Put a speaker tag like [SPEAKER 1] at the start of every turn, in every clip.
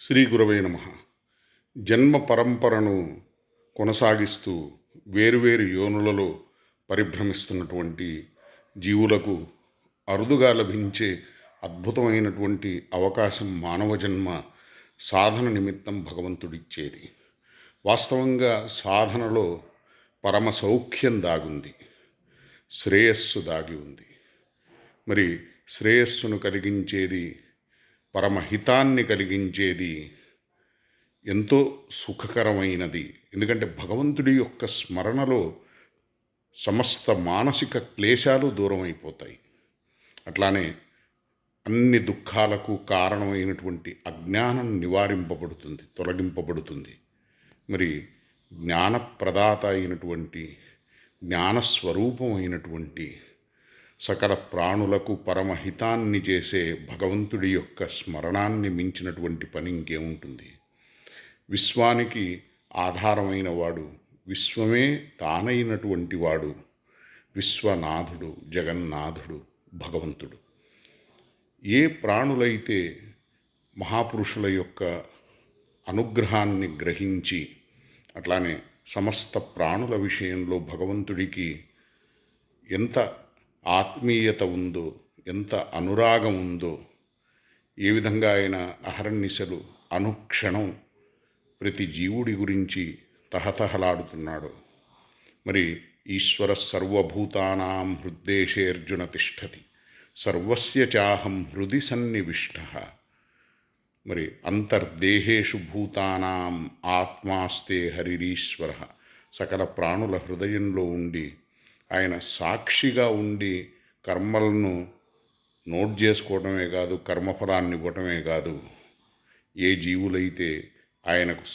[SPEAKER 1] శ్రీ గురవే నమ. జన్మ పరంపరను కొనసాగిస్తూ వేరువేరు యోనులలో పరిభ్రమిస్తున్నటువంటి జీవులకు అరుదుగా లభించే అద్భుతమైనటువంటి అవకాశం మానవ జన్మ సాధన నిమిత్తం భగవంతుడిచ్చేది. వాస్తవంగా సాధనలో పరమ సౌఖ్యం దాగుంది. శ్రేయస్సు దాగి ఉంది. మరి శ్రేయస్సును కలిగించేది పరమహితాన్ని కలిగించేది ఎంతో సుఖకరమైనది. ఎందుకంటే భగవంతుడి యొక్క స్మరణలో సమస్త మానసిక క్లేశాలు దూరం అయిపోతాయి అట్లానే అన్ని దుఃఖాలకు కారణమైనటువంటి అజ్ఞానం నివారింపబడుతుంది తొలగింపబడుతుంది. మరి జ్ఞానప్రదాత అయినటువంటి జ్ఞానస్వరూపమైనటువంటి సకల ప్రాణులకు పరమహితాన్ని చేసే భగవంతుడి యొక్క స్మరణాన్ని మించినటువంటి పని ఇంకేముంటుంది? విశ్వానికి ఆధారమైన వాడు విశ్వమే తానైనటువంటి వాడు విశ్వనాథుడు జగన్నాథుడు భగవంతుడు. ఏ ప్రాణులైతే మహాపురుషుల యొక్క అనుగ్రహాన్ని గ్రహించి అట్లానే సమస్త ప్రాణుల విషయంలో భగవంతుడికి ఎంత ఆత్మీయత ఉందో ఎంత అనురాగం ఉందో ఏ విధంగా ఆయన అహర్నిశలు అనుక్షణం ప్రతి జీవుడి గురించి తహతహలాడుతున్నాడు. మరి ఈశ్వర సర్వభూతానాం హృద్దేశే అర్జున తిష్టతి సర్వస్య చాహం హృది సన్నివిష్ట. మరి అంతర్దేహేషు భూతానాం ఆత్మాస్తే హరిరీశ్వర. సకల ప్రాణుల హృదయంలో ఉండి ఆయన సాక్షిగా ఉండి కర్మలను నోట్ చేసుకోవటమే కాదు కర్మఫలాన్ని ఇవ్వటమే కాదు ఏ జీవులైతే ఆయనకు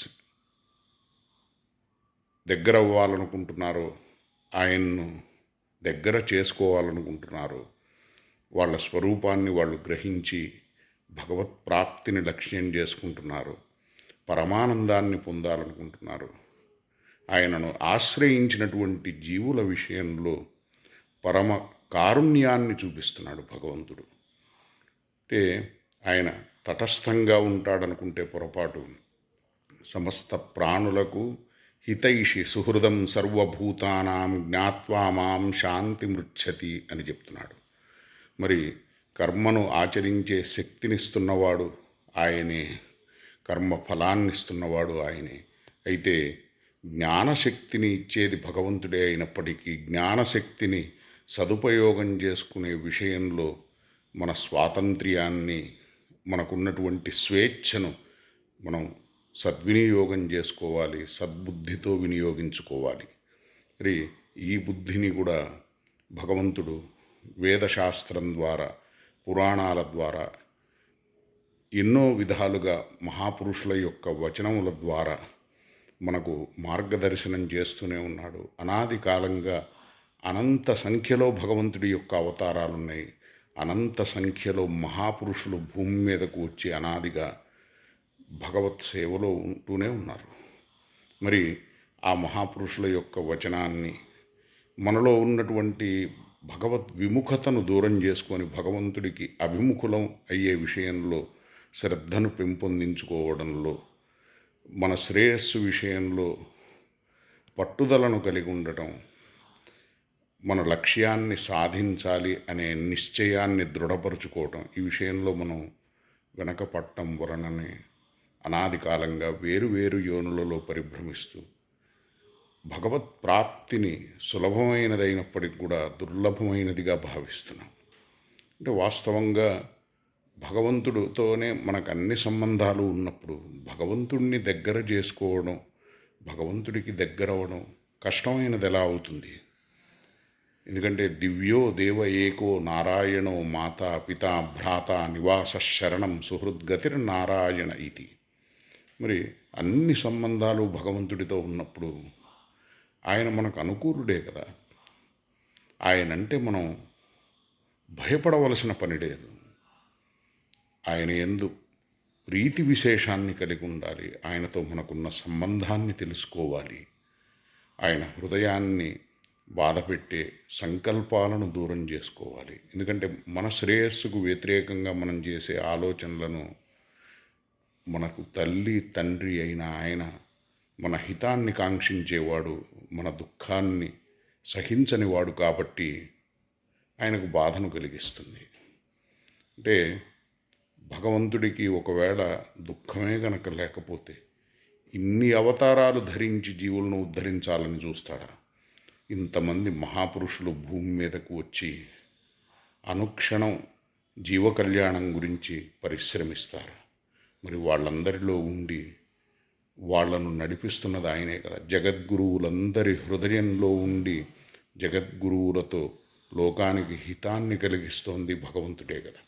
[SPEAKER 1] దగ్గర అవ్వాలనుకుంటున్నారో ఆయన్ను దగ్గర చేసుకోవాలనుకుంటున్నారో వాళ్ళ స్వరూపాన్ని వాళ్ళు గ్రహించి భగవత్ ప్రాప్తిని లక్ష్యం చేసుకుంటున్నారు పరమానందాన్ని పొందాలనుకుంటున్నారు ఆయనను ఆశ్రయించినటువంటి జీవుల విషయంలో పరమ కారుణ్యాన్ని చూపిస్తున్నాడు భగవంతుడు. అంటే ఆయన తటస్థంగా ఉంటాడనుకుంటే పొరపాటు. సమస్త ప్రాణులకు హితైషి సుహృదం సర్వభూతానాం జ్ఞాత్వా మాం శాంతి మృచ్చతి అని చెప్తున్నాడు. మరి కర్మను ఆచరించే శక్తినిస్తున్నవాడు ఆయనే కర్మ ఫలాన్నిస్తున్నవాడు ఆయనే. అయితే జ్ఞానశక్తిని ఇచ్చేది భగవంతుడే అయినప్పటికీ జ్ఞానశక్తిని సదుపయోగం చేసుకునే విషయంలో మన స్వాతంత్ర్యాన్ని మనకున్నటువంటి స్వేచ్ఛను మనం సద్వినియోగం చేసుకోవాలి సద్బుద్ధితో వినియోగించుకోవాలి. మరి ఈ బుద్ధిని కూడా భగవంతుడు వేదశాస్త్రం ద్వారా పురాణాల ద్వారా ఎన్నో విధాలుగా మహాపురుషుల యొక్క వచనముల ద్వారా మనకు మార్గదర్శనం చేస్తూనే ఉన్నాడు. అనాది కాలంగా అనంత సంఖ్యలో భగవంతుడి యొక్క అవతారాలు ఉన్నాయి అనంత సంఖ్యలో మహాపురుషులు భూమి మీదకు వచ్చి అనాదిగా భగవత్ సేవలో ఉంటూనే ఉన్నారు. మరి ఆ మహాపురుషుల యొక్క వచనాన్ని మనలో ఉన్నటువంటి భగవద్ విముఖతను దూరం చేసుకొని భగవంతుడికి అభిముఖులం అయ్యే విషయంలో శ్రద్ధను పెంపొందించుకోవడంలో మన శ్రేయస్సు విషయంలో పట్టుదలను కలిగి ఉండటం మన లక్ష్యాన్ని సాధించాలి అనే నిశ్చయాన్ని దృఢపరుచుకోవటం ఈ విషయంలో మనం వెనకపట్టం వలననే అనాది కాలంగా వేరు వేరు యోనులలో పరిభ్రమిస్తూ భగవత్ ప్రాప్తిని సులభమైనదైనప్పటికి కూడా దుర్లభమైనదిగా భావిస్తున్నాం. అంటే వాస్తవంగా భగవంతుడితోనే మనకు అన్ని సంబంధాలు ఉన్నప్పుడు భగవంతుడిని దగ్గర చేసుకోవడం భగవంతుడికి దగ్గర అవ్వడం కష్టమైనది ఎలా అవుతుంది? ఎందుకంటే దివ్యో దేవ ఏకో నారాయణో మాత పిత భ్రాత నివాస శరణం సుహృద్గతిర్ నారాయణ ఇది. మరి అన్ని సంబంధాలు భగవంతుడితో ఉన్నప్పుడు ఆయన మనకు అనుకూలుడే కదా. ఆయనంటే మనం భయపడవలసిన పని లేదు. ఆయన ఎందు ప్రీతి విశేషాన్ని కలిగి ఉండాలి. ఆయనతో మనకున్న సంబంధాన్ని తెలుసుకోవాలి. ఆయన హృదయాన్ని బాధపెట్టే సంకల్పాలను దూరం చేసుకోవాలి. ఎందుకంటే మన శ్రేయస్సుకు వ్యతిరేకంగా మనం చేసే ఆలోచనలను మనకు తల్లి తండ్రి అయిన ఆయన మన హితాన్ని కాంక్షించేవాడు మన దుఃఖాన్ని సహించనివాడు కాబట్టి ఆయనకు బాధను కలిగిస్తుంది. అంటే భగవంతుడికి ఒకవేళ దుఃఖమే గనక లేకపోతే ఇన్ని అవతారాలు ధరించి జీవులను ఉద్ధరించాలని చూస్తాడా? ఇంతమంది మహాపురుషులు భూమి మీదకు వచ్చి అనుక్షణం జీవకళ్యాణం గురించి పరిశ్రమిస్తారు? మరి వాళ్ళందరిలో ఉండి వాళ్ళను నడిపిస్తున్నది ఆయనే కదా. జగద్గురువులందరి హృదయంలో ఉండి జగద్గురువులతో లోకానికి హితాన్ని కలిగిస్తోంది భగవంతుడే కదా.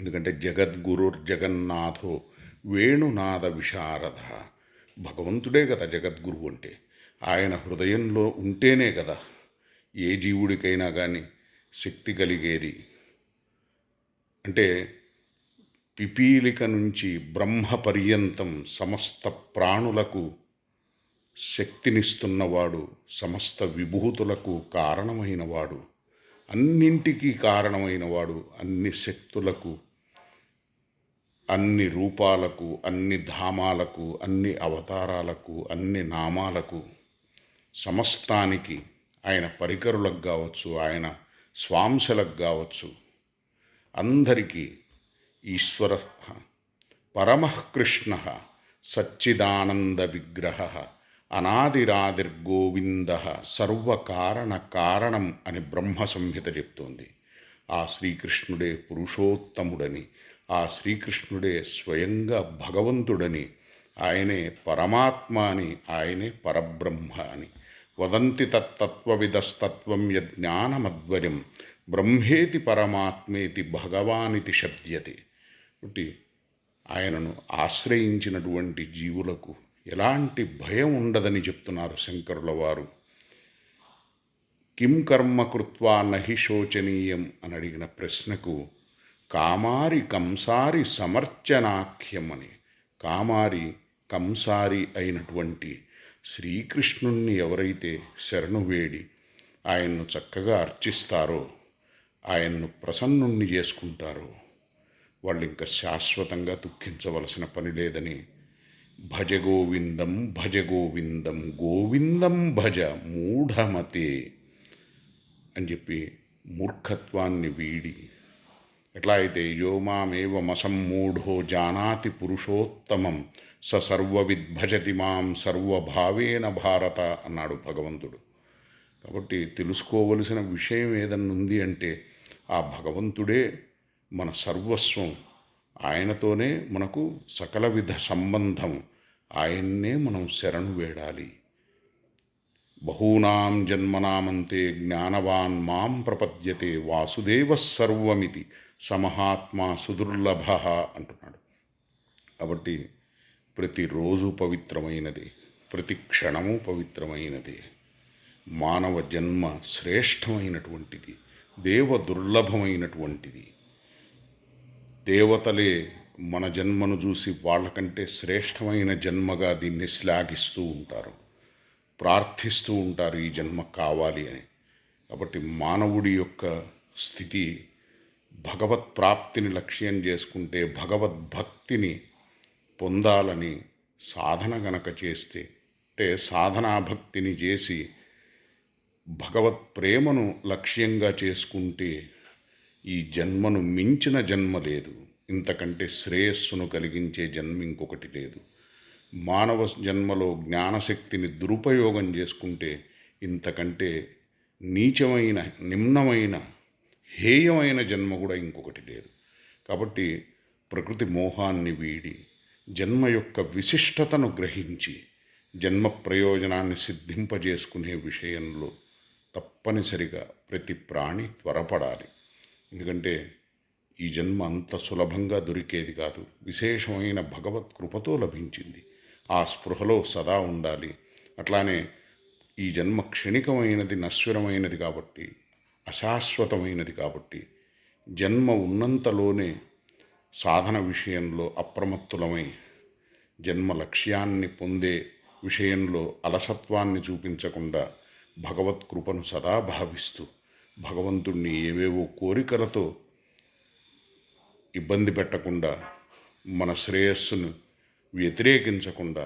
[SPEAKER 1] ఎందుకంటే జగద్గురుర్ జగన్నాథో వేణునాద విశారద. భగవంతుడే కదా జగద్గురువు అంటే. ఆయన హృదయంలో ఉంటేనే కదా ఏ జీవుడికైనా కానీ శక్తి కలిగేది. అంటే పిపీలిక నుంచి బ్రహ్మ పర్యంతం సమస్త ప్రాణులకు శక్తినిస్తున్నవాడు సమస్త విభూతులకు కారణమైనవాడు అన్నింటికీ కారణమైనవాడు అన్ని శక్తులకు అన్ని రూపాలకు అన్ని ధామాలకు అన్ని అవతారాలకు అన్ని నామాలకు సమస్తానికి ఆయన పరికరులకు కావచ్చు ఆయన స్వాంశలకు కావచ్చు అందరికీ ఈశ్వర పరమకృష్ణ సచ్చిదానంద విగ్రహ అనాదిరాదిర్గోవింద సర్వకారణ కారణం అని బ్రహ్మ సంహిత చెప్తోంది. ఆ శ్రీకృష్ణుడే పురుషోత్తముడని ఆ శ్రీకృష్ణుడే స్వయంగా భగవంతుడని ఆయనే పరమాత్మ అని ఆయనే పరబ్రహ్మ అని వదంతి తత్తత్వవిదస్తత్వం యజ్ఞానమధ్వర్యం బ్రహ్మేతి పరమాత్మేతి భగవానితి శబ్ద్యతే కాబట్టి ఆయనను ఆశ్రయించినటువంటి జీవులకు ఎలాంటి భయం ఉండదని చెప్తున్నారు శంకరుల వారు. కిం కర్మ కృత్వా నహి శోచనీయం అని అడిగిన ప్రశ్నకు కామారి కంసారి సమర్చనాఖ్యం అని కామారి కంసారి అయినటువంటి శ్రీకృష్ణుణ్ణి ఎవరైతే శరణు వేడి ఆయన్ను చక్కగా అర్చిస్తారో ఆయన్ను ప్రసన్నుణ్ణి చేసుకుంటారో వాళ్ళు ఇంకా శాశ్వతంగా దుఃఖించవలసిన పని లేదని భజ గోవిందం భజ గోవిందం గోవిందం భజ మూఢమతే అని చెప్పి మూర్ఖత్వాన్ని వీడి ఎట్లా అయితే యోమామేవ మామేవమసమ్మూఢో జానాతి పురుషోత్తమం స సర్వవిద్భజతి మాం సర్వభావేన భారత అన్నాడు భగవంతుడు. కాబట్టి తెలుసుకోవలసిన విషయం ఏదన్నా ఉంది అంటే ఆ భగవంతుడే మన సర్వస్వం. ఆయనతోనే మనకు సకల విధ సంబంధం. ఆయన్నే మనం శరణు వేడాలి. బహూనాం జన్మనామంతే జ్ఞానవాన్ మాం ప్రపద్యతే వాసుదేవ సర్వమితి. సమహాత్మా సుదుర్లభ అంటున్నాడు. కాబట్టి ప్రతిరోజు పవిత్రమైనది ప్రతి క్షణము పవిత్రమైనది మానవ జన్మ శ్రేష్టమైనటువంటిది దేవ దుర్లభమైనటువంటిది. దేవతలే మన జన్మను చూసి వాళ్ళకంటే శ్రేష్టమైన జన్మగా దీన్ని శ్లాఘిస్తూ ఉంటారు ప్రార్థిస్తూ ఉంటారు ఈ జన్మ కావాలి అని. కాబట్టి మానవుడి యొక్క స్థితి భగవత్ ప్రాప్తిని లక్ష్యం చేసుకుంటే భగవద్భక్తిని పొందాలని సాధన గనక చేస్తే అంటే సాధనాభక్తిని చేసి భగవత్ ప్రేమను లక్ష్యంగా చేసుకుంటే ఈ జన్మను మించిన జన్మ లేదు. ఇంతకంటే శ్రేయస్సును కలిగించే జన్మ ఇంకొకటి లేదు. మానవ జన్మలో జ్ఞానశక్తిని దురుపయోగం చేసుకుంటే ఇంతకంటే నీచమైన నిమ్నమైన హేయమైన జన్మ కూడా ఇంకొకటి లేదు. కాబట్టి ప్రకృతి మోహాన్ని వీడి జన్మ యొక్క విశిష్టతను గ్రహించి జన్మ ప్రయోజనాన్ని సిద్ధింపజేసుకునే విషయంలో తప్పనిసరిగా ప్రతి ప్రాణి త్వరపడాలి. ఎందుకంటే ఈ జన్మ అంత సులభంగా దొరికేది కాదు. విశేషమైన భగవత్ కృపతో లభించింది. ఆ స్పృహలో సదా ఉండాలి. అట్లానే ఈ జన్మ క్షణికమైనది నశ్వరమైనది కాబట్టి అశాశ్వతమైనది కాబట్టి జన్మ ఉన్నంతలోనే సాధన విషయంలో అప్రమత్తులమై జన్మ లక్ష్యాన్ని పొందే విషయంలో అలసత్వాన్ని చూపించకుండా భగవత్ కృపను సదా భావిస్తూ భగవంతుణ్ణి ఏవేవో కోరికలతో ఇబ్బంది పెట్టకుండా మన శ్రేయస్సును వ్యతిరేకించకుండా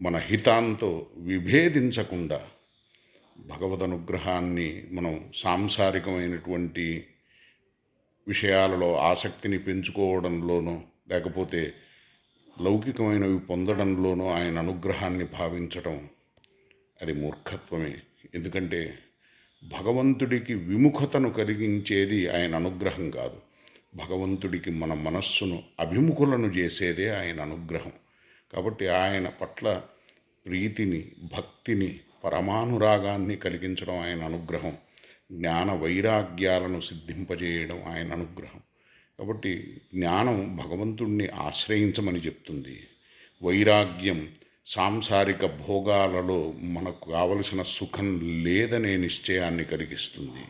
[SPEAKER 1] మన హితాంతో విభేదించకుండా భగవద్ అనుగ్రహాన్ని మనం సాంసారికమైనటువంటి విషయాలలో ఆసక్తిని పెంచుకోవడంలోనో లేకపోతే లౌకికమైనవి పొందడంలోనో ఆయన అనుగ్రహాన్ని భావించటం అది మూర్ఖత్వమే. ఎందుకంటే భగవంతుడికి విముఖతను కలిగించేది ఆయన అనుగ్రహం కాదు. భగవంతుడికి మన మనస్సును అభిముఖులను చేసేదే ఆయన అనుగ్రహం. కాబట్టి ఆయన పట్ల ప్రీతిని భక్తిని పరమానురాగాన్ని కలిగించడం ఆయన అనుగ్రహం. జ్ఞాన వైరాగ్యాలను సిద్ధింపజేయడం ఆయన అనుగ్రహం. కాబట్టి జ్ఞానం భగవంతుణ్ణి ఆశ్రయించమని చెప్తుంది. వైరాగ్యం సాంసారిక భోగాలలో మనకు కావలసిన సుఖం లేదనే నిశ్చయాన్ని కలిగిస్తుంది.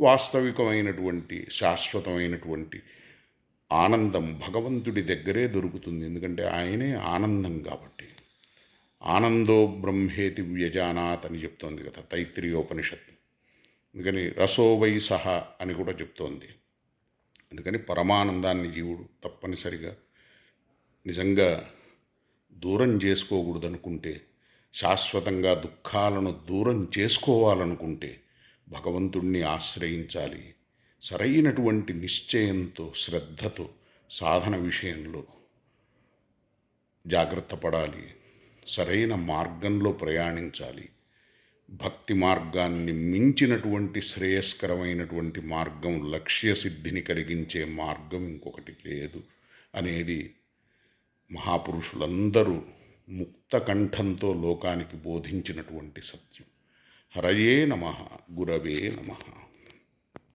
[SPEAKER 1] వాస్తవికమైనటువంటి శాశ్వతమైనటువంటి ఆనందం భగవంతుడి దగ్గరే దొరుకుతుంది. ఎందుకంటే ఆయనే ఆనందం కాబట్టి. ఆనందో బ్రహ్మేతి వ్యజానాత్ అని చెప్తోంది కదా తైత్రీయోపనిషత్తు. అందుకని రసోవై సహ అని కూడా చెప్తోంది. అందుకని పరమానందాన్ని జీవుడు తప్పనిసరిగా నిజంగా దూరం చేసుకోకూడదు అనుకుంటే శాశ్వతంగా దుఃఖాలను దూరం చేసుకోవాలనుకుంటే భగవంతుణ్ణి ఆశ్రయించాలి. సరైనటువంటి నిశ్చయంతో శ్రద్ధతో సాధన విషయంలో జాగ్రత్త పడాలి. సరైన మార్గంలో ప్రయాణించాలి. భక్తి మార్గాన్ని మించినటువంటి శ్రేయస్కరమైనటువంటి మార్గం లక్ష్య సిద్ధిని కలిగించే మార్గం ఇంకొకటి లేదు అనేది మహాపురుషులందరూ ముక్త కంఠంతో లోకానికి బోధించినటువంటి సత్యం. హరయే నమ గురవే నమ.